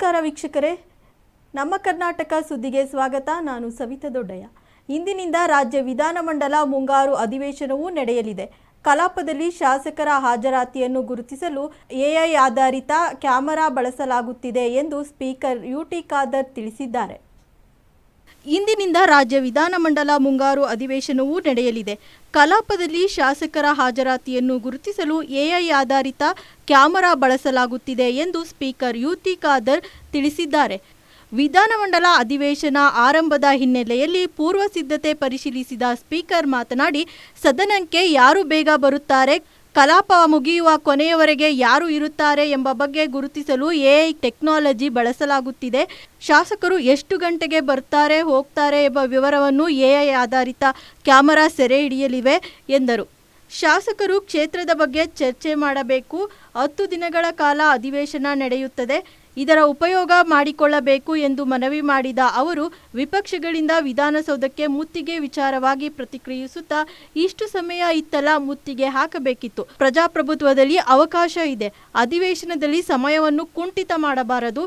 ನಮಸ್ಕಾರ ವೀಕ್ಷಕರೇ. ನಮ್ಮ ಕರ್ನಾಟಕ ಸುದ್ದಿಗೆ ಸ್ವಾಗತ. ನಾನು ಸವಿತಾ ದೊಡ್ಡಯ್ಯ. ಇಂದಿನಿಂದ ರಾಜ್ಯ ವಿಧಾನಮಂಡಲ ಮುಂಗಾರು ಅಧಿವೇಶನವೂ ನಡೆಯಲಿದೆ. ಕಲಾಪದಲ್ಲಿ ಶಾಸಕರ ಹಾಜರಾತಿಯನ್ನು ಗುರುತಿಸಲು ಎಐ ಆಧಾರಿತ ಕ್ಯಾಮರಾ ಬಳಸಲಾಗುತ್ತಿದೆ ಎಂದು ಸ್ಪೀಕರ್ ಯುಟಿ ಖಾದರ್ ತಿಳಿಸಿದ್ದಾರೆ. ಇಂದಿನಿಂದ ರಾಜ್ಯ ವಿಧಾನಮಂಡಲ ಮುಂಗಾರು ಅಧಿವೇಶನವೂ ನಡೆಯಲಿದೆ. ಕಲಾಪದಲ್ಲಿ ಶಾಸಕರ ಹಾಜರಾತಿಯನ್ನು ಗುರುತಿಸಲು ಎಐ ಆಧಾರಿತ ಕ್ಯಾಮರಾ ಬಳಸಲಾಗುತ್ತಿದೆ ಎಂದು ಸ್ಪೀಕರ್ ಯುತಿ ಖಾದರ್ ತಿಳಿಸಿದ್ದಾರೆ. ವಿಧಾನಮಂಡಲ ಅಧಿವೇಶನ ಆರಂಭದ ಹಿನ್ನೆಲೆಯಲ್ಲಿ ಪೂರ್ವ ಸಿದ್ಧತೆ ಪರಿಶೀಲಿಸಿದ ಸ್ಪೀಕರ್ ಮಾತನಾಡಿ, ಸದನಕ್ಕೆ ಯಾರು ಬೇಗ ಬರುತ್ತಾರೆ? ಕಲಾಪ ಮುಗಿಯುವ ಕೊನೆಯವರೆಗೆ ಯಾರು ಇರುತ್ತಾರೆ ಎಂಬ ಬಗ್ಗೆ ಗುರುತಿಸಲು ಎಐ ಟೆಕ್ನಾಲಜಿ ಬಳಸಲಾಗುತ್ತಿದೆ. ಶಾಸಕರು ಎಷ್ಟು ಗಂಟೆಗೆ ಬರ್ತಾರೆ, ಹೋಗ್ತಾರೆ ಎಂಬ ವಿವರವನ್ನು ಎಐ ಆಧಾರಿತ ಕ್ಯಾಮರಾ ಸೆರೆ ಹಿಡಿಯಲಿವೆ ಎಂದರು. ಶಾಸಕರು ಕ್ಷೇತ್ರದ ಬಗ್ಗೆ ಚರ್ಚೆ ಮಾಡಬೇಕು. ಹತ್ತು ದಿನಗಳ ಕಾಲ ಅಧಿವೇಶನ ನಡೆಯುತ್ತದೆ. ಇದರ ಉಪಯೋಗ ಮಾಡಿಕೊಳ್ಳಬೇಕು ಎಂದು ಮನವಿ ಮಾಡಿದ ಅವರು, ವಿಪಕ್ಷಗಳಿಂದ ವಿಧಾನಸೌಧಕ್ಕೆ ಮುತ್ತಿಗೆ ವಿಚಾರವಾಗಿ ಪ್ರತಿಕ್ರಿಯಿಸುತ್ತಾ ಇಷ್ಟು ಸಮಯ ಇತ್ತಲ್ಲ ಮುತ್ತಿಗೆ ಹಾಕಬೇಕಿತ್ತು. ಪ್ರಜಾಪ್ರಭುತ್ವದಲ್ಲಿ ಅವಕಾಶ ಇದೆ. ಅಧಿವೇಶನದಲ್ಲಿ ಸಮಯವನ್ನು ಕುಂಠಿತ ಮಾಡಬಾರದು.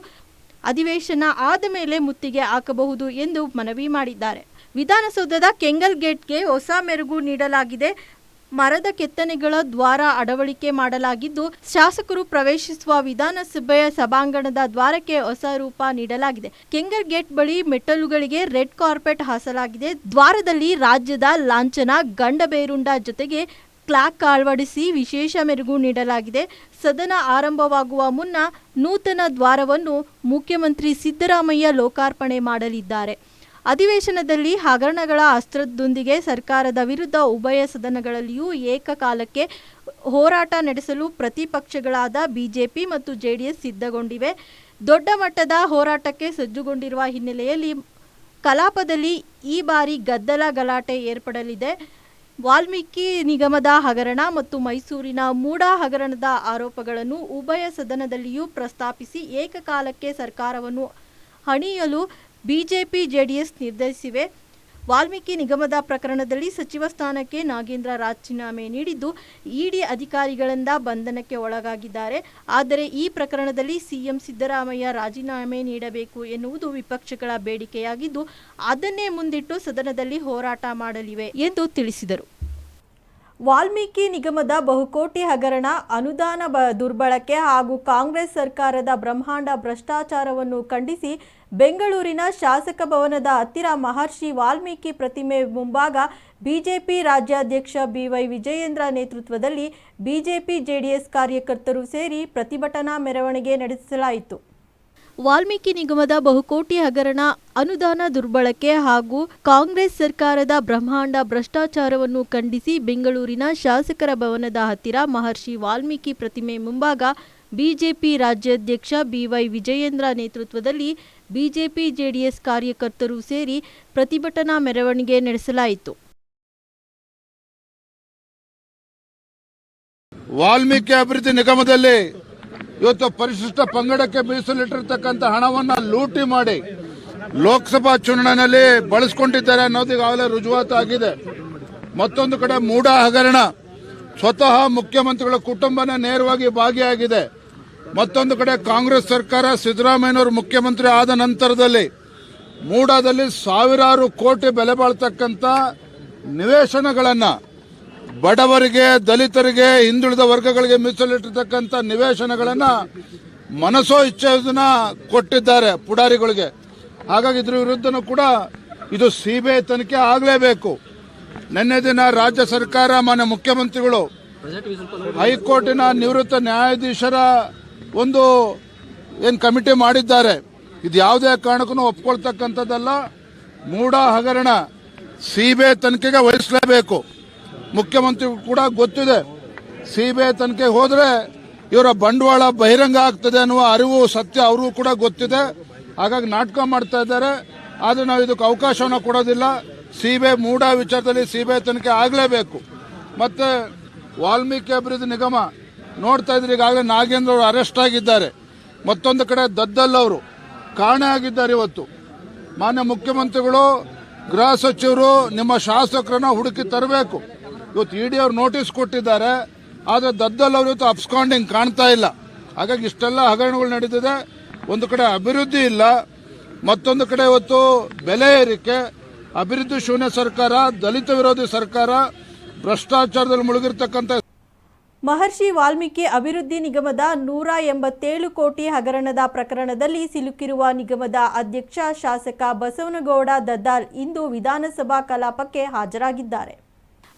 ಅಧಿವೇಶನ ಆದ ಮೇಲೆ ಮುತ್ತಿಗೆ ಹಾಕಬಹುದು ಎಂದು ಮನವಿ ಮಾಡಿದ್ದಾರೆ. ವಿಧಾನಸೌಧದ ಕೆಂಗಲ್ ಗೇಟ್ಗೆ ಹೊಸ ಮೆರುಗು ನೀಡಲಾಗಿದೆ. ಮರದ ಕೆತ್ತನೆಗಳ ದ್ವಾರ ಅಳವಡಿಕೆ ಮಾಡಲಾಗಿದ್ದು, ಶಾಸಕರು ಪ್ರವೇಶಿಸುವ ವಿಧಾನಸಭೆಯ ಸಭಾಂಗಣದ ದ್ವಾರಕ್ಕೆ ಹೊಸ ರೂಪ ನೀಡಲಾಗಿದೆ. ಕೆಂಗರ್ ಗೇಟ್ ಬಳಿ ಮೆಟ್ಟಲುಗಳಿಗೆ ರೆಡ್ ಕಾರ್ಪೆಟ್ ಹಾಸಲಾಗಿದೆ. ದ್ವಾರದಲ್ಲಿ ರಾಜ್ಯದ ಲಾಂಛನ ಗಂಡಬೇರುಂಡ ಜೊತೆಗೆ ಕ್ಲಾಕ್ ಅಳವಡಿಸಿ ವಿಶೇಷ ಮೆರುಗು ನೀಡಲಾಗಿದೆ. ಸದನ ಆರಂಭವಾಗುವ ಮುನ್ನ ನೂತನ ದ್ವಾರವನ್ನು ಮುಖ್ಯಮಂತ್ರಿ ಸಿದ್ದರಾಮಯ್ಯ ಲೋಕಾರ್ಪಣೆ ಮಾಡಲಿದ್ದಾರೆ. ಅಧಿವೇಶನದಲ್ಲಿ ಹಗರಣಗಳ ಅಸ್ತ್ರದೊಂದಿಗೆ ಸರ್ಕಾರದ ವಿರುದ್ಧ ಉಭಯ ಸದನಗಳಲ್ಲಿಯೂ ಏಕಕಾಲಕ್ಕೆ ಹೋರಾಟ ನಡೆಸಲು ಪ್ರತಿಪಕ್ಷಗಳಾದ ಬಿಜೆಪಿ ಮತ್ತು ಜೆಡಿಎಸ್ ಸಿದ್ಧಗೊಂಡಿವೆ. ದೊಡ್ಡ ಮಟ್ಟದ ಹೋರಾಟಕ್ಕೆ ಸಜ್ಜುಗೊಂಡಿರುವ ಹಿನ್ನೆಲೆಯಲ್ಲಿ ಕಲಾಪದಲ್ಲಿ ಈ ಬಾರಿ ಗದ್ದಲ ಗಲಾಟೆ ಏರ್ಪಡಲಿದೆ. ವಾಲ್ಮೀಕಿ ನಿಗಮದ ಹಗರಣ ಮತ್ತು ಮೈಸೂರಿನ ಮೂಡ ಹಗರಣದ ಆರೋಪಗಳನ್ನು ಉಭಯ ಸದನದಲ್ಲಿಯೂ ಪ್ರಸ್ತಾಪಿಸಿ ಏಕಕಾಲಕ್ಕೆ ಸರ್ಕಾರವನ್ನು ಹಣಿಯಲು ಬಿಜೆಪಿ ಜೆಡಿಎಸ್ ನಿರ್ಧರಿಸಿವೆ. ವಾಲ್ಮೀಕಿ ನಿಗಮದ ಪ್ರಕರಣದಲ್ಲಿ ಸಚಿವ ಸ್ಥಾನಕ್ಕೆ ನಾಗೇಂದ್ರ ರಾಜೀನಾಮೆ ನೀಡಿದ್ದು, ಇಡಿ ಅಧಿಕಾರಿಗಳಿಂದ ಬಂಧನಕ್ಕೆ ಒಳಗಾಗಿದ್ದಾರೆ. ಆದರೆ ಈ ಪ್ರಕರಣದಲ್ಲಿ ಸಿಎಂ ಸಿದ್ದರಾಮಯ್ಯ ರಾಜೀನಾಮೆ ನೀಡಬೇಕು ಎನ್ನುವುದು ವಿಪಕ್ಷಗಳ ಬೇಡಿಕೆಯಾಗಿದ್ದು, ಅದನ್ನೇ ಮುಂದಿಟ್ಟು ಸದನದಲ್ಲಿ ಹೋರಾಟ ಮಾಡಲಿವೆ ಎಂದು ತಿಳಿಸಿದರು. ವಾಲ್ಮೀಕಿ ನಿಗಮದ ಬಹುಕೋಟಿ ಹಗರಣ, ಅನುದಾನ ದುರ್ಬಳಕೆ ಹಾಗೂ ಕಾಂಗ್ರೆಸ್ ಸರ್ಕಾರದ ಬ್ರಹ್ಮಾಂಡ ಭ್ರಷ್ಟಾಚಾರವನ್ನು ಖಂಡಿಸಿ ಬೆಂಗಳೂರಿನ ಶಾಸಕ ಭವನದ ಹತ್ತಿರ ಮಹರ್ಷಿ ವಾಲ್ಮೀಕಿ ಪ್ರತಿಮೆ ಮುಂಭಾಗ ಬಿಜೆಪಿ ರಾಜ್ಯಾಧ್ಯಕ್ಷ ಬಿವೈ ವಿಜಯೇಂದ್ರ ನೇತೃತ್ವದಲ್ಲಿ ಬಿಜೆಪಿ ಜೆಡಿಎಸ್ ಕಾರ್ಯಕರ್ತರು ಸೇರಿ ಪ್ರತಿಭಟನಾ ಮೆರವಣಿಗೆ ನಡೆಸಲಾಯಿತು. ವಾಲ್ಮೀಕಿ ನಿಗಮದ ಬಹುಕೋಟಿ ಹಗರಣ, ಅನುದಾನ ದುರ್ಬಳಕೆ ಹಾಗೂ ಕಾಂಗ್ರೆಸ್ ಸರ್ಕಾರದ ಬ್ರಹ್ಮಾಂಡ ಭ್ರಷ್ಟಾಚಾರವನ್ನು ಖಂಡಿಸಿ ಬೆಂಗಳೂರಿನ ಶಾಸಕರ ಭವನದ ಹತ್ತಿರ ಮಹರ್ಷಿ ವಾಲ್ಮೀಕಿ ಪ್ರತಿಮೆ ಮುಂಭಾಗ ಬಿಜೆಪಿ ರಾಜ್ಯಾಧ್ಯಕ್ಷ ಬಿವೈ ವಿಜಯೇಂದ್ರ ನೇತೃತ್ವದಲ್ಲಿ ಬಿಜೆಪಿ ಜೆಡಿಎಸ್ ಕಾರ್ಯಕರ್ತರು ಸೇರಿ ಪ್ರತಿಭಟನಾ ಮೆರವಣಿಗೆ ನಡೆಸಲಾಯಿತು. ವಾಲ್ಮೀಕಿ ಅಭಿವೃದ್ಧಿ ನಿಗಮದಲ್ಲಿ ಇವತ್ತು ಪರಿಶಿಷ್ಟ ಪಂಗಡಕ್ಕೆ ಮೀಸಲಿಟ್ಟಿರ್ತಕ್ಕಂಥ ಹಣವನ್ನ ಲೂಟಿ ಮಾಡಿ ಲೋಕಸಭಾ ಚುನಾವಣೆಯಲ್ಲಿ ಬಳಸ್ಕೊಂಡಿದ್ದಾರೆ ಅನ್ನೋದು ಈಗಾಗಲೇ ರುಜುವಾತು ಆಗಿದೆ. ಮತ್ತೊಂದು ಕಡೆ ಮೂಡ ಹಗರಣ ಸ್ವತಃ ಮುಖ್ಯಮಂತ್ರಿಗಳ ಕುಟುಂಬನ ನೇರವಾಗಿ ಭಾಗಿಯಾಗಿದೆ. ಮತ್ತೊಂದು ಕಡೆ ಕಾಂಗ್ರೆಸ್ ಸರ್ಕಾರ ಸಿದ್ದರಾಮಯ್ಯನವರು ಮುಖ್ಯಮಂತ್ರಿ ಆದ ನಂತರದಲ್ಲಿ ಮೂಡಾದಲ್ಲಿ ಸಾವಿರಾರು ಕೋಟಿ ಬೆಲೆ ಬಾಳ್ತಕ್ಕಂಥ ನಿವೇಶನಗಳನ್ನು ಬಡವರಿಗೆ ದಲಿತರಿಗೆ ಹಿಂದುಳಿದ ವರ್ಗಗಳಿಗೆ ಮೀಸಲಿಟ್ಟಿರ್ತಕ್ಕಂಥ ನಿವೇಶನಗಳನ್ನು ಮನಸೋ ಇಚ್ಛೆಯನ್ನ ಕೊಟ್ಟಿದ್ದಾರೆ ಪುಡಾರಿಗಳಿಗೆ. ಹಾಗಾಗಿ ಇದ್ರ ವಿರುದ್ಧನೂ ಕೂಡ ಇದು ಸಿಬಿಐ ತನಿಖೆ ಆಗಲೇಬೇಕು. ನಿನ್ನೆ ದಿನ ರಾಜ್ಯ ಸರ್ಕಾರ ಮಾನ್ಯ ಮುಖ್ಯಮಂತ್ರಿಗಳು ಹೈಕೋರ್ಟಿನ ನಿವೃತ್ತ ನ್ಯಾಯಾಧೀಶರ ಒಂದು ಏನು ಕಮಿಟಿ ಮಾಡಿದ್ದಾರೆ, ಇದು ಯಾವುದೇ ಕಾರಣಕ್ಕೂ ಒಪ್ಕೊಳ್ತಕ್ಕಂಥದ್ದಲ್ಲ. ಮೂಢ ಹಗರಣ ಸಿಬಿಐ ತನಿಖೆಗೆ ವಹಿಸಲೇಬೇಕು. ಮುಖ್ಯಮಂತ್ರಿ ಕೂಡ ಗೊತ್ತಿದೆ, ಸಿಬಿಐ ತನಿಖೆಗೆ ಹೋದರೆ ಇವರ ಬಂಡವಾಳ ಬಹಿರಂಗ ಆಗ್ತದೆ ಅನ್ನುವ ಅರಿವು, ಸತ್ಯ ಅವರಿಗೂ ಕೂಡ ಗೊತ್ತಿದೆ. ಹಾಗಾಗಿ ನಾಟಕ ಮಾಡ್ತಾ ಇದ್ದಾರೆ, ಆದರೆ ನಾವು ಇದಕ್ಕೆ ಅವಕಾಶವನ್ನು ಕೊಡೋದಿಲ್ಲ. ಸಿಬಿಐ ಮೂಢ ವಿಚಾರದಲ್ಲಿ ಸಿಬಿಐ ತನಿಖೆ ಆಗಲೇಬೇಕು. ಮತ್ತು ವಾಲ್ಮೀಕಿ ಅಭಿವೃದ್ಧಿ ನಿಗಮ ನೋಡ್ತಾ ಇದ್ರೆ ಈಗಾಗಲೇ ನಾಗೇಂದ್ರ ಅವರು ಅರೆಸ್ಟ್ ಆಗಿದ್ದಾರೆ. ಮತ್ತೊಂದು ಕಡೆ ದದ್ದಲ್ ಅವರು ಕಾಣೆ ಆಗಿದ್ದಾರೆ ಇವತ್ತು. ಮಾನ್ಯ ಮುಖ್ಯಮಂತ್ರಿಗಳು, ಗೃಹ ಸಚಿವರು, ನಿಮ್ಮ ಶಾಸಕರನ್ನ ಹುಡುಕಿ ತರಬೇಕು. ಇವತ್ತು ಇಡಿ ಅವರು ನೋಟಿಸ್ ಕೊಟ್ಟಿದ್ದಾರೆ, ಆದರೆ ದದ್ದಲ್ ಅವರು ಇವತ್ತು ಅಬ್ಸ್ಕಾಂಡಿಂಗ್ ಕಾಣ್ತಾ ಇಲ್ಲ. ಹಾಗಾಗಿ ಇಷ್ಟೆಲ್ಲ ಹಗರಣಗಳು ನಡೀತಿದೆ. ಒಂದು ಕಡೆ ಅಭಿವೃದ್ಧಿ ಇಲ್ಲ. ಮತ್ತೊಂದು ಕಡೆ ಇವತ್ತು ಬೆಲೆ ಏರಿಕೆ, ಅಭಿವೃದ್ಧಿ ಶೂನ್ಯ ಸರ್ಕಾರ, ದಲಿತ ವಿರೋಧಿ ಸರ್ಕಾರ, ಭ್ರಷ್ಟಾಚಾರದಲ್ಲಿ ಮುಳುಗಿರ್ತಕ್ಕಂಥ ಮಹರ್ಷಿ ವಾಲ್ಮೀಕಿ ಅಭಿವೃದ್ಧಿ ನಿಗಮದ ನೂರ ಎಂಬತ್ತೇಳು ಕೋಟಿ ಹಗರಣದ ಪ್ರಕರಣದಲ್ಲಿ ಸಿಲುಕಿರುವ ನಿಗಮದ ಅಧ್ಯಕ್ಷ ಶಾಸಕ ಬಸವನಗೌಡ ದದ್ದಾಲ್ ಇಂದು ವಿಧಾನಸಭಾ ಕಲಾಪಕ್ಕೆ ಹಾಜರಾಗಿದ್ದಾರೆ.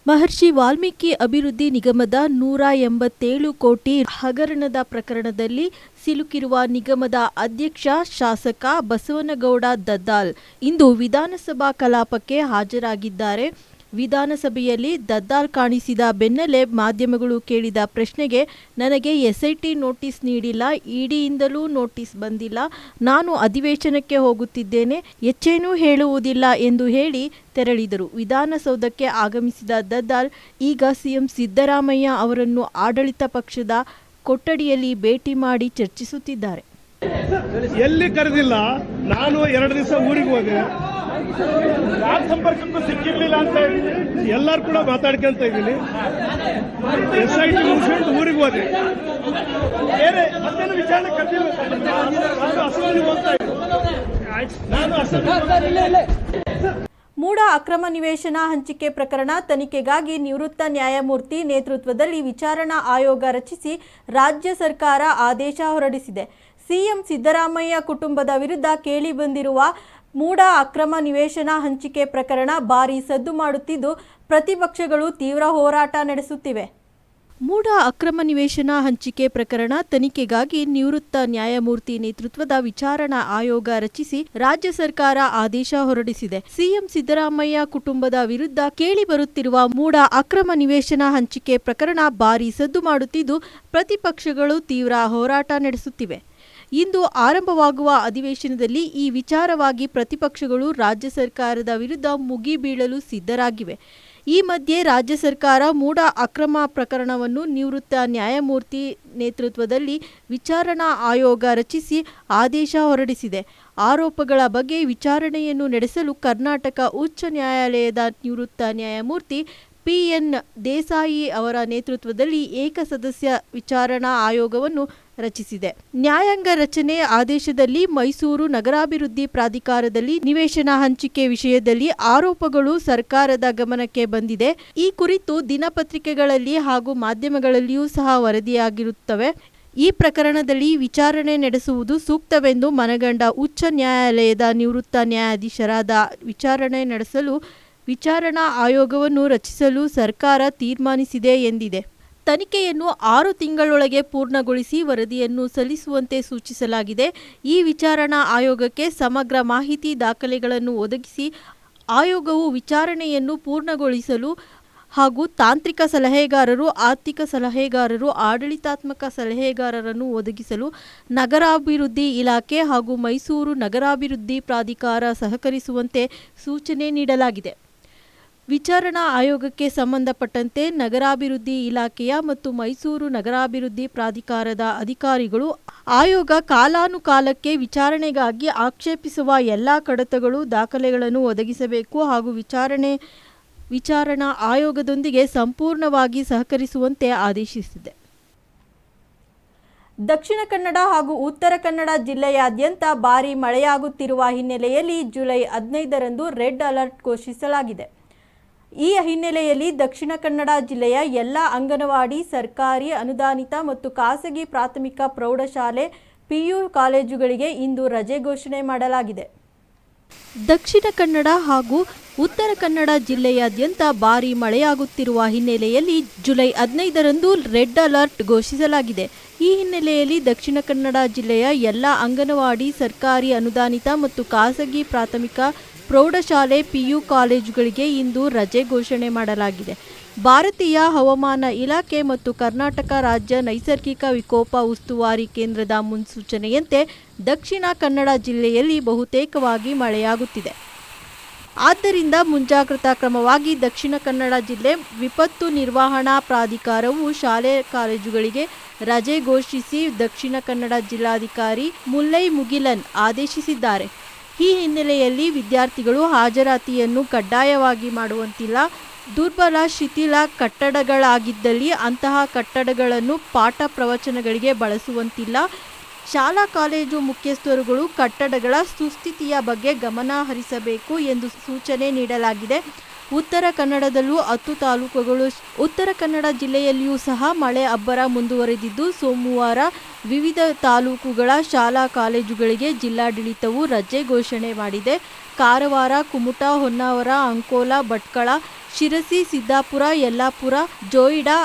ಮಹರ್ಷಿ ವಾಲ್ಮೀಕಿ ಅಭಿವೃದ್ಧಿ ನಿಗಮದ ನೂರ ಎಂಬತ್ತೇಳು ಕೋಟಿ ಹಗರಣದ ಪ್ರಕರಣದಲ್ಲಿ ಸಿಲುಕಿರುವ ನಿಗಮದ ಅಧ್ಯಕ್ಷ ಶಾಸಕ ಬಸವನಗೌಡ ದದ್ದಾಲ್ ಇಂದು ವಿಧಾನಸಭಾ ಕಲಾಪಕ್ಕೆ ಹಾಜರಾಗಿದ್ದಾರೆ. ವಿಧಾನಸಭೆಯಲ್ಲಿ ದದ್ದಾರ್ ಕಾಣಿಸಿದ ಬೆನ್ನಲ್ಲೇ ಮಾಧ್ಯಮಗಳು ಕೇಳಿದ ಪ್ರಶ್ನೆಗೆ ನನಗೆ ಎಸ್ಐಟಿ ನೋಟಿಸ್ ನೀಡಿಲ್ಲ, ಇಡಿಯಿಂದಲೂ ನೋಟಿಸ್ ಬಂದಿಲ್ಲ. ನಾನು ಅಧಿವೇಶನಕ್ಕೆ ಹೋಗುತ್ತಿದ್ದೇನೆ ಹೆಚ್ಚೇನೂ ಹೇಳುವುದಿಲ್ಲ ಎಂದು ಹೇಳಿ ತೆರಳಿದರು. ವಿಧಾನಸೌಧಕ್ಕೆ ಆಗಮಿಸಿದ ದದ್ದಾರ್, ಈಗ ಸಿಎಂ ಸಿದ್ದರಾಮಯ್ಯ ಅವರನ್ನು ಆಡಳಿತ ಪಕ್ಷದ ಕೊಠಡಿಯಲ್ಲಿ ಭೇಟಿ ಮಾಡಿ ಚರ್ಚಿಸುತ್ತಿದ್ದಾರೆ. ಎಲ್ಲಿ ಕರೆದಿಲ್ಲ, ನಾನು ಎರಡು ದಿವಸ ಊರಿಗೆ ಹೋದೆ. ಯಾರ ಸಂಪರ್ಕಕ್ಕೂ ಸಿಕ್ಕಿರ್ಲಿಲ್ಲ ಅಂತ ಎಲ್ಲರೂ ಕೂಡ ಮಾತಾಡ್ಕೊಂತ ಇದ್ದೀನಿ. ಎಸ್ ಐ ಟಿ ಮುಗಿಸ್ಕೊಂಡು ಊರಿಗೆ ಹೋದೆ. ಬೇರೆ ಮತ್ತೇನು ವಿಚಾರಣೆ ಕರೆದಿಲ್ಲ ನಾನು ಅಸೆಂಬ್ಲಿಗೆ ಹೋಗ್ತಾ ನಾನು ಮೂಡ ಅಕ್ರಮ ನಿವೇಶನ ಹಂಚಿಕೆ ಪ್ರಕರಣ ತನಿಖೆಗಾಗಿ ನಿವೃತ್ತ ನ್ಯಾಯಮೂರ್ತಿ ನೇತೃತ್ವದಲ್ಲಿ ವಿಚಾರಣಾ ಆಯೋಗ ರಚಿಸಿ ರಾಜ್ಯ ಸರ್ಕಾರ ಆದೇಶ ಹೊರಡಿಸಿದೆ. ಸಿಎಂ ಸಿದ್ದರಾಮಯ್ಯ ಕುಟುಂಬದ ವಿರುದ್ಧ ಕೇಳಿಬಂದಿರುವ ಮೂಡ ಅಕ್ರಮ ನಿವೇಶನ ಹಂಚಿಕೆ ಪ್ರಕರಣ ಭಾರೀ ಸದ್ದು ಮಾಡುತ್ತಿದ್ದು, ಪ್ರತಿಪಕ್ಷಗಳು ತೀವ್ರ ಹೋರಾಟ ನಡೆಸುತ್ತಿವೆ. ಮೂಡ ಅಕ್ರಮ ನಿವೇಶನ ಹಂಚಿಕೆ ಪ್ರಕರಣ ತನಿಖೆಗಾಗಿ ನಿವೃತ್ತ ನ್ಯಾಯಮೂರ್ತಿ ನೇತೃತ್ವದ ವಿಚಾರಣಾ ಆಯೋಗ ರಚಿಸಿ ರಾಜ್ಯ ಸರ್ಕಾರ ಆದೇಶ ಹೊರಡಿಸಿದೆ. ಸಿಎಂ ಸಿದ್ದರಾಮಯ್ಯ ಕುಟುಂಬದ ವಿರುದ್ಧ ಕೇಳಿಬರುತ್ತಿರುವ ಮೂಡ ಅಕ್ರಮ ನಿವೇಶನ ಹಂಚಿಕೆ ಪ್ರಕರಣ ಭಾರೀ ಸದ್ದು ಮಾಡುತ್ತಿದ್ದು, ಪ್ರತಿಪಕ್ಷಗಳು ತೀವ್ರ ಹೋರಾಟ ನಡೆಸುತ್ತಿವೆ. ಇಂದು ಆರಂಭವಾಗುವ ಅಧಿವೇಶನದಲ್ಲಿ ಈ ವಿಚಾರವಾಗಿ ಪ್ರತಿಪಕ್ಷಗಳು ರಾಜ್ಯ ಸರ್ಕಾರದ ವಿರುದ್ಧ ಮುಗಿಬೀಳಲು ಸಿದ್ಧರಾಗಿವೆ. ಈ ಮಧ್ಯೆ ರಾಜ್ಯ ಸರ್ಕಾರ ಮೂಡ ಅಕ್ರಮ ಪ್ರಕರಣವನ್ನು ನಿವೃತ್ತ ನ್ಯಾಯಮೂರ್ತಿ ನೇತೃತ್ವದಲ್ಲಿ ವಿಚಾರಣಾ ಆಯೋಗ ರಚಿಸಿ ಆದೇಶ ಹೊರಡಿಸಿದೆ. ಆರೋಪಗಳ ಬಗ್ಗೆ ವಿಚಾರಣೆಯನ್ನು ನಡೆಸಲು ಕರ್ನಾಟಕ ಉಚ್ಚ ನ್ಯಾಯಾಲಯದ ನಿವೃತ್ತ ನ್ಯಾಯಮೂರ್ತಿ ಪಿಎನ್ ದೇಸಾಯಿ ಅವರ ನೇತೃತ್ವದಲ್ಲಿ ಏಕಸದಸ್ಯ ವಿಚಾರಣಾ ಆಯೋಗವನ್ನು ರಚಿಸಿದೆ. ನ್ಯಾಯಾಂಗ ರಚನೆ ಆದೇಶದಲ್ಲಿ ಮೈಸೂರು ನಗರಾಭಿವೃದ್ಧಿ ಪ್ರಾಧಿಕಾರದಲ್ಲಿ ನಿವೇಶನ ಹಂಚಿಕೆ ವಿಷಯದಲ್ಲಿ ಆರೋಪಗಳು ಸರ್ಕಾರದ ಗಮನಕ್ಕೆ ಬಂದಿದೆ. ಈ ಕುರಿತು ದಿನಪತ್ರಿಕೆಗಳಲ್ಲಿ ಹಾಗೂ ಮಾಧ್ಯಮಗಳಲ್ಲಿಯೂ ಸಹ ವರದಿಯಾಗಿರುತ್ತವೆ. ಈ ಪ್ರಕರಣದಲ್ಲಿ ವಿಚಾರಣೆ ನಡೆಸುವುದು ಸೂಕ್ತವೆಂದು ಮನಗಂಡ ಉಚ್ಚ ನ್ಯಾಯಾಲಯದ ನಿವೃತ್ತ ನ್ಯಾಯಾಧೀಶರಾದ ವಿಚಾರಣೆ ನಡೆಸಲು ವಿಚಾರಣಾ ಆಯೋಗವನ್ನು ರಚಿಸಲು ಸರ್ಕಾರ ತೀರ್ಮಾನಿಸಿದೆ ಎಂದಿದೆ. ತನಿಖೆಯನ್ನು ಆರು ತಿಂಗಳೊಳಗೆ ಪೂರ್ಣಗೊಳಿಸಿ ವರದಿಯನ್ನು ಸಲ್ಲಿಸುವಂತೆ ಸೂಚಿಸಲಾಗಿದೆ. ಈ ವಿಚಾರಣಾ ಆಯೋಗಕ್ಕೆ ಸಮಗ್ರ ಮಾಹಿತಿ ದಾಖಲೆಗಳನ್ನು ಒದಗಿಸಿ ಆಯೋಗವು ವಿಚಾರಣೆಯನ್ನು ಪೂರ್ಣಗೊಳಿಸಲು ಹಾಗೂ ತಾಂತ್ರಿಕ ಸಲಹೆಗಾರರು, ಆರ್ಥಿಕ ಸಲಹೆಗಾರರು, ಆಡಳಿತಾತ್ಮಕ ಸಲಹೆಗಾರರನ್ನು ಒದಗಿಸಲು ನಗರಾಭಿವೃದ್ಧಿ ಇಲಾಖೆ ಹಾಗೂ ಮೈಸೂರು ನಗರಾಭಿವೃದ್ಧಿ ಪ್ರಾಧಿಕಾರ ಸಹಕರಿಸುವಂತೆ ಸೂಚನೆ ನೀಡಲಾಗಿದೆ. ವಿಚಾರಣಾ ಆಯೋಗಕ್ಕೆ ಸಂಬಂಧಪಟ್ಟಂತೆ ನಗರಾಭಿವೃದ್ಧಿ ಇಲಾಖೆಯ ಮತ್ತು ಮೈಸೂರು ನಗರಾಭಿವೃದ್ಧಿ ಪ್ರಾಧಿಕಾರದ ಅಧಿಕಾರಿಗಳು ಆಯೋಗ ಕಾಲಾನುಕಾಲಕ್ಕೆ ವಿಚಾರಣೆಗಾಗಿ ಆಕ್ಷೇಪಿಸುವ ಎಲ್ಲ ಕಡತಗಳು, ದಾಖಲೆಗಳನ್ನು ಒದಗಿಸಬೇಕು ಹಾಗೂ ವಿಚಾರಣೆ, ವಿಚಾರಣಾ ಆಯೋಗದೊಂದಿಗೆ ಸಂಪೂರ್ಣವಾಗಿ ಸಹಕರಿಸುವಂತೆ ಆದೇಶಿಸಿದೆ. ದಕ್ಷಿಣ ಕನ್ನಡ ಹಾಗೂ ಉತ್ತರ ಕನ್ನಡ ಜಿಲ್ಲೆಯಾದ್ಯಂತ ಭಾರೀ ಮಳೆಯಾಗುತ್ತಿರುವ ಹಿನ್ನೆಲೆಯಲ್ಲಿ ಜುಲೈ ಹದಿನೈದರಂದು ರೆಡ್ ಅಲರ್ಟ್ ಘೋಷಿಸಲಾಗಿದೆ. ಈ ಹಿನ್ನೆಲೆಯಲ್ಲಿ ದಕ್ಷಿಣ ಕನ್ನಡ ಜಿಲ್ಲೆಯ ಎಲ್ಲ ಅಂಗನವಾಡಿ, ಸರ್ಕಾರಿ, ಅನುದಾನಿತ ಮತ್ತು ಖಾಸಗಿ ಪ್ರಾಥಮಿಕ ಪ್ರೌಢಶಾಲೆ, ಪಿಯು ಕಾಲೇಜುಗಳಿಗೆ ಇಂದು ರಜೆ ಘೋಷಣೆ ಮಾಡಲಾಗಿದೆ. ದಕ್ಷಿಣ ಕನ್ನಡ ಹಾಗೂ ಉತ್ತರ ಕನ್ನಡ ಜಿಲ್ಲೆಯಾದ್ಯಂತ ಭಾರೀ ಮಳೆಯಾಗುತ್ತಿರುವ ಹಿನ್ನೆಲೆಯಲ್ಲಿ ಜುಲೈ ಹದಿನೈದರಂದು ರೆಡ್ ಅಲರ್ಟ್ ಘೋಷಿಸಲಾಗಿದೆ. ಈ ಹಿನ್ನೆಲೆಯಲ್ಲಿ ದಕ್ಷಿಣ ಕನ್ನಡ ಜಿಲ್ಲೆಯ ಎಲ್ಲ ಅಂಗನವಾಡಿ, ಸರ್ಕಾರಿ, ಅನುದಾನಿತ ಮತ್ತು ಖಾಸಗಿ ಪ್ರಾಥಮಿಕ ಪ್ರೌಢಶಾಲೆ, ಪಿಯು ಕಾಲೇಜುಗಳಿಗೆ ಇಂದು ರಜೆ ಘೋಷಣೆ ಮಾಡಲಾಗಿದೆ. ಭಾರತೀಯ ಹವಾಮಾನ ಇಲಾಖೆ ಮತ್ತು ಕರ್ನಾಟಕ ರಾಜ್ಯ ನೈಸರ್ಗಿಕ ವಿಕೋಪ ಉಸ್ತುವಾರಿ ಕೇಂದ್ರದ ಮುನ್ಸೂಚನೆಯಂತೆ ದಕ್ಷಿಣ ಕನ್ನಡ ಜಿಲ್ಲೆಯಲ್ಲಿ ಬಹುತೇಕವಾಗಿ ಮಳೆಯಾಗುತ್ತಿದೆ. ಆದ್ದರಿಂದ ಮುಂಜಾಗ್ರತಾ ಕ್ರಮವಾಗಿ ದಕ್ಷಿಣ ಕನ್ನಡ ಜಿಲ್ಲೆ ವಿಪತ್ತು ನಿರ್ವಹಣಾ ಪ್ರಾಧಿಕಾರವು ಶಾಲೆ ಕಾಲೇಜುಗಳಿಗೆ ರಜೆ ಘೋಷಿಸಿ ದಕ್ಷಿಣ ಕನ್ನಡ ಜಿಲ್ಲಾಧಿಕಾರಿ ಮುಲ್ಲೈ ಮುಗಿಲನ್ ಆದೇಶಿಸಿದ್ದಾರೆ. ಈ ಹಿನ್ನೆಲೆಯಲ್ಲಿ ವಿದ್ಯಾರ್ಥಿಗಳು ಹಾಜರಾತಿಯನ್ನು ಕಡ್ಡಾಯವಾಗಿ ಮಾಡುವಂತಿಲ್ಲ. ದುರ್ಬಲ, ಶಿಥಿಲ ಕಟ್ಟಡಗಳಾಗಿದ್ದಲ್ಲಿ ಅಂತಹ ಕಟ್ಟಡಗಳನ್ನು ಪಾಠ ಪ್ರವಚನಗಳಿಗೆ ಬಳಸುವಂತಿಲ್ಲ. ಶಾಲಾ, ಕಾಲೇಜು ಮುಖ್ಯಸ್ಥರುಗಳು ಕಟ್ಟಡಗಳ ಸುಸ್ಥಿತಿಯ ಬಗ್ಗೆ ಗಮನ ಹರಿಸಬೇಕು ಎಂದು ಸೂಚನೆ ನೀಡಲಾಗಿದೆ. ಉತ್ತರ ಕನ್ನಡದಲ್ಲೂ ಹತ್ತು ತಾಲೂಕುಗಳು ಉತ್ತರ ಕನ್ನಡ ಜಿಲ್ಲೆಯಲ್ಲಿಯೂ ಸಹ ಮಳೆ ಅಬ್ಬರ ಮುಂದುವರೆದಿದ್ದು ಸೋಮವಾರ ವಿವಿಧ ತಾಲೂಕುಗಳ ಶಾಲಾ ಕಾಲೇಜುಗಳಿಗೆ ಜಿಲ್ಲಾಡಳಿತವು ರಜೆ ಘೋಷಣೆ ಮಾಡಿದೆ. ಕಾರವಾರ, ಕುಮಟಾ, ಹೊನ್ನಾವರ, ಅಂಕೋಲಾ, ಭಟ್ಕಳ, ಶಿರಸಿ, ಸಿದ್ದಾಪುರ, ಯಲ್ಲಾಪುರ, ಜೋಯಿಡಾ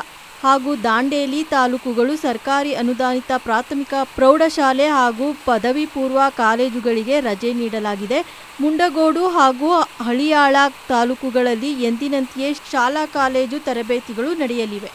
ಹಾಗೂ ದಾಂಡೇಲಿ ತಾಲೂಕುಗಳು ಸರ್ಕಾರಿ ಅನುದಾನಿತ ಪ್ರಾಥಮಿಕ ಪ್ರೌಢಶಾಲೆ ಹಾಗೂ ಪದವಿ ಪೂರ್ವ ಕಾಲೇಜುಗಳಿಗೆ ರಜೆ ನೀಡಲಾಗಿದೆ. ಮುಂಡಗೋಡು ಹಾಗೂ ಹಳಿಯಾಳ ತಾಲೂಕುಗಳಲ್ಲಿ ಎಂದಿನಂತೆಯೇ ಶಾಲಾ ಕಾಲೇಜು ತರಬೇತಿಗಳು ನಡೆಯಲಿವೆ.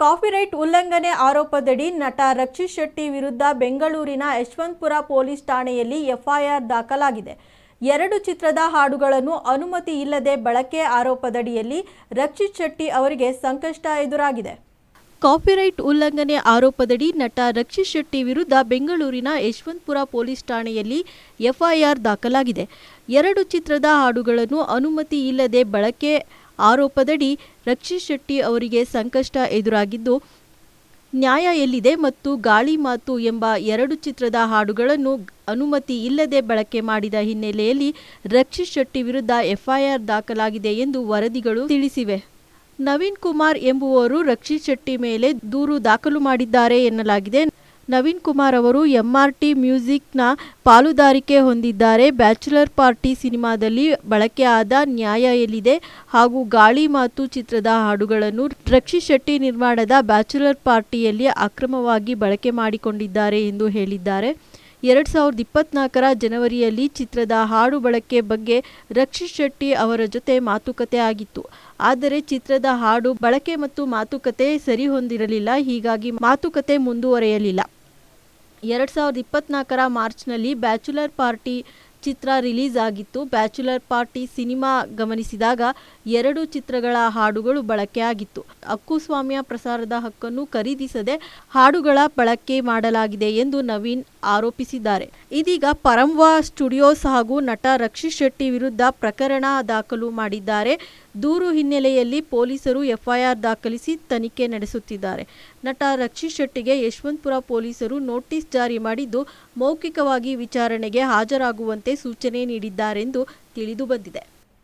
ಕಾಪಿರೈಟ್ ಉಲ್ಲಂಘನೆ ಆರೋಪದಡಿ ನಟ ರಕ್ಷಿತ್ ಶೆಟ್ಟಿ ವಿರುದ್ಧ ಬೆಂಗಳೂರಿನ ಯಶವಂತಪುರ ಪೊಲೀಸ್ ಠಾಣೆಯಲ್ಲಿ ಎಫ್ಐಆರ್ ದಾಖಲಾಗಿದೆ. ಎರಡು ಚಿತ್ರದ ಹಾಡುಗಳನ್ನು ಅನುಮತಿ ಇಲ್ಲದೆ ಬಳಕೆ ಆರೋಪದಡಿಯಲ್ಲಿ ರಕ್ಷಿತ್ ಶೆಟ್ಟಿ ಅವರಿಗೆ ಸಂಕಷ್ಟ ಎದುರಾಗಿದೆ. ಕಾಪಿರೈಟ್ ಉಲ್ಲಂಘನೆ ಆರೋಪದಡಿ ನಟ ರಕ್ಷಿತ್ ಶೆಟ್ಟಿ ವಿರುದ್ಧ ಬೆಂಗಳೂರಿನ ಯಶವಂತಪುರ ಪೊಲೀಸ್ ಠಾಣೆಯಲ್ಲಿ ಎಫ್ಐಆರ್ ದಾಖಲಾಗಿದೆ. ಎರಡು ಚಿತ್ರದ ಹಾಡುಗಳನ್ನು ಅನುಮತಿ ಇಲ್ಲದೆ ಬಳಕೆ ಆರೋಪದಡಿ ರಕ್ಷಿತ್ ಶೆಟ್ಟಿ ಅವರಿಗೆ ಸಂಕಷ್ಟ ಎದುರಾಗಿದ್ದು, ನ್ಯಾಯ ಎಲ್ಲಿದೆ ಮತ್ತು ಗಾಳಿ ಮಾತು ಎಂಬ ಎರಡು ಚಿತ್ರದ ಹಾಡುಗಳನ್ನು ಅನುಮತಿ ಇಲ್ಲದೆ ಬಳಕೆ ಮಾಡಿದ ಹಿನ್ನೆಲೆಯಲ್ಲಿ ರಕ್ಷಿತ್ ಶೆಟ್ಟಿ ವಿರುದ್ಧ ಎಫ್ಐಆರ್ ದಾಖಲಾಗಿದೆ ಎಂದು ವರದಿಗಳು ತಿಳಿಸಿವೆ. ನವೀನ್ ಕುಮಾರ್ ಎಂಬುವರು ರಕ್ಷಿತ್ ಶೆಟ್ಟಿ ಮೇಲೆ ದೂರು ದಾಖಲು ಮಾಡಿದ್ದಾರೆ ಎನ್ನಲಾಗಿದೆ. ನವೀನ್ ಕುಮಾರ್ ಅವರು ಎಂಆರ್ಟಿ ಮ್ಯೂಸಿಕ್ನ ಪಾಲುದಾರಿಕೆ ಹೊಂದಿದ್ದಾರೆ. ಬ್ಯಾಚುಲರ್ ಪಾರ್ಟಿ ಸಿನಿಮಾದಲ್ಲಿ ಬಳಕೆಯಾದ ನ್ಯಾಯ ಎಲ್ಲಿದೆ ಹಾಗೂ ಗಾಳಿ ಮಾತು ಚಿತ್ರದ ಹಾಡುಗಳನ್ನು ರಕ್ಷಿತ್ ಶೆಟ್ಟಿ ನಿರ್ಮಾಣದ ಬ್ಯಾಚುಲರ್ ಪಾರ್ಟಿಯಲ್ಲಿ ಅಕ್ರಮವಾಗಿ ಬಳಕೆ ಮಾಡಿಕೊಂಡಿದ್ದಾರೆ ಎಂದು ಹೇಳಿದ್ದಾರೆ. ಎರಡು ಸಾವಿರದ ಇಪ್ಪತ್ನಾಲ್ಕರ ಜನವರಿಯಲ್ಲಿ ಚಿತ್ರದ ಹಾಡು ಬಳಕೆ ಬಗ್ಗೆ ರಕ್ಷಿತ್ ಶೆಟ್ಟಿ ಅವರ ಜೊತೆ ಮಾತುಕತೆ ಆಗಿತ್ತು. ಆದರೆ ಚಿತ್ರದ ಹಾಡು ಬಳಕೆ ಮತ್ತು ಮಾತುಕತೆ ಸರಿ ಹೊಂದಿರಲಿಲ್ಲ ಹೀಗಾಗಿ ಮಾತುಕತೆ ಮುಂದುವರೆಯಲಿಲ್ಲ. ಎರಡು ಸಾವಿರದ ಇಪ್ಪತ್ನಾಲ್ಕರ ಮಾರ್ಚ್ನಲ್ಲಿ ಬ್ಯಾಚುಲರ್ ಪಾರ್ಟಿ ಚಿತ್ರ ರಿಲೀಸ್ ಆಗಿತ್ತು ಬ್ಯಾಚುಲರ್ ಪಾರ್ಟಿ ಸಿನಿಮಾ ಗಮನಿಸಿದಾಗ ಎರಡು ಚಿತ್ರಗಳ ಹಾಡುಗಳು ಬಳಕೆಯಾಗಿತ್ತು ಹಕ್ಕುಸ್ವಾಮ್ಯ ಪ್ರಸಾರದ ಹಕ್ಕನ್ನು ಖರೀದಿಸದೆ ಹಾಡುಗಳ ಬಳಕೆ ಮಾಡಲಾಗಿದೆ ಎಂದು ನವೀನ್ ಆರೋಪಿಸಿದ್ದಾರೆ. ಇದೀಗ ಪರಂವಾ ಸ್ಟುಡಿಯೋಸ್ ಹಾಗೂ ನಟ ರಕ್ಷಿತ್ ಶೆಟ್ಟಿ ವಿರುದ್ಧ ಪ್ರಕರಣ ದಾಖಲು ಮಾಡಿದ್ದಾರೆ. ದೂರು ಹಿನ್ನೆಲೆಯಲ್ಲಿ ಪೊಲೀಸರು ಎಫ್ಐಆರ್ ದಾಖಲಿಸಿ ತನಿಖೆ ನಡೆಸುತ್ತಿದ್ದಾರೆ. ನಟ ರಕ್ಷಿತ್ ಶೆಟ್ಟಿಗೆ ಯಶವಂತಪುರ ಪೊಲೀಸರು ನೋಟಿಸ್ ಜಾರಿ ಮಾಡಿದ್ದು, ಮೌಖಿಕವಾಗಿ ವಿಚಾರಣೆಗೆ ಹಾಜರಾಗುವಂತೆ ಸೂಚನೆ ನೀಡಿದ್ದಾರೆಂದು ತಿಳಿದು ಬಂದಿದೆ.